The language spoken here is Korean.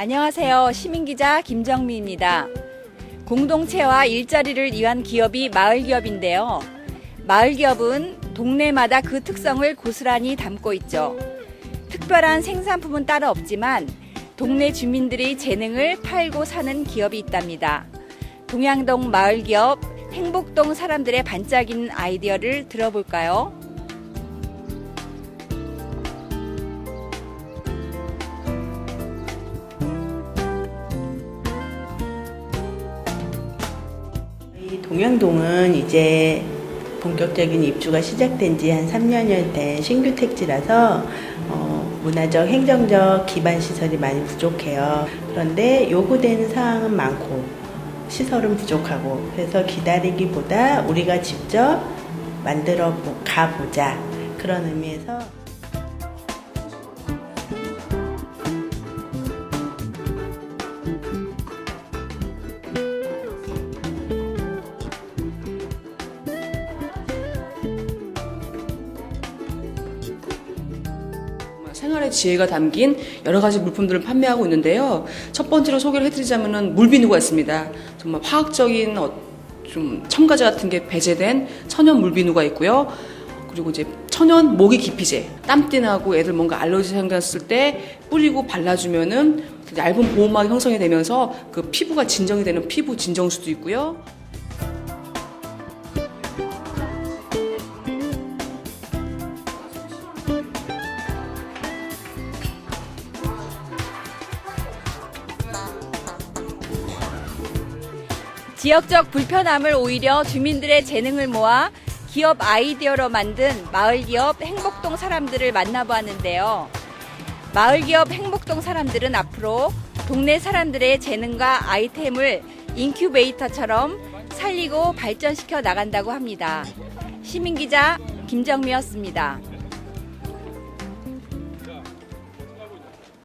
안녕하세요. 시민기자 김정미입니다. 공동체와 일자리를 위한 기업이 마을기업인데요. 마을기업은 동네마다 그 특성을 고스란히 담고 있죠. 특별한 생산품은 따로 없지만 동네 주민들의 재능을 팔고 사는 기업이 있답니다. 동양동 마을기업 행복동 사람들의 반짝이는 아이디어를 들어볼까요? 동양동은 이제 본격적인 입주가 시작된 지 한 3년여 된 신규 택지라서 어, 문화적, 행정적 기반 시설이 많이 부족해요. 그런데 요구되는 사항은 많고 시설은 부족하고 그래서 기다리기보다 우리가 직접 만들어 보- 가보자 그런 의미에서 생활의 지혜가 담긴 여러 가지 물품들을 판매하고 있는데요. 첫 번째로 소개를 해드리자면은 물비누가 있습니다. 정말 화학적인 어, 좀 첨가제 같은 게 배제된 천연 물비누가 있고요. 그리고 이제 천연 모기 기피제, 땀띠 나고 애들 뭔가 알러지 생겼을 때 뿌리고 발라주면은 얇은 보호막이 형성이 되면서 그 피부가 진정이 되는 피부 진정수도 있고요. 지역적 불편함을 오히려 주민들의 재능을 모아 기업 아이디어로 만든 마을기업 행복동 사람들을 만나보았는데요. 마을기업 행복동 사람들은 앞으로 동네 사람들의 재능과 아이템을 인큐베이터처럼 살리고 발전시켜 나간다고 합니다. 시민기자 김정미였습니다.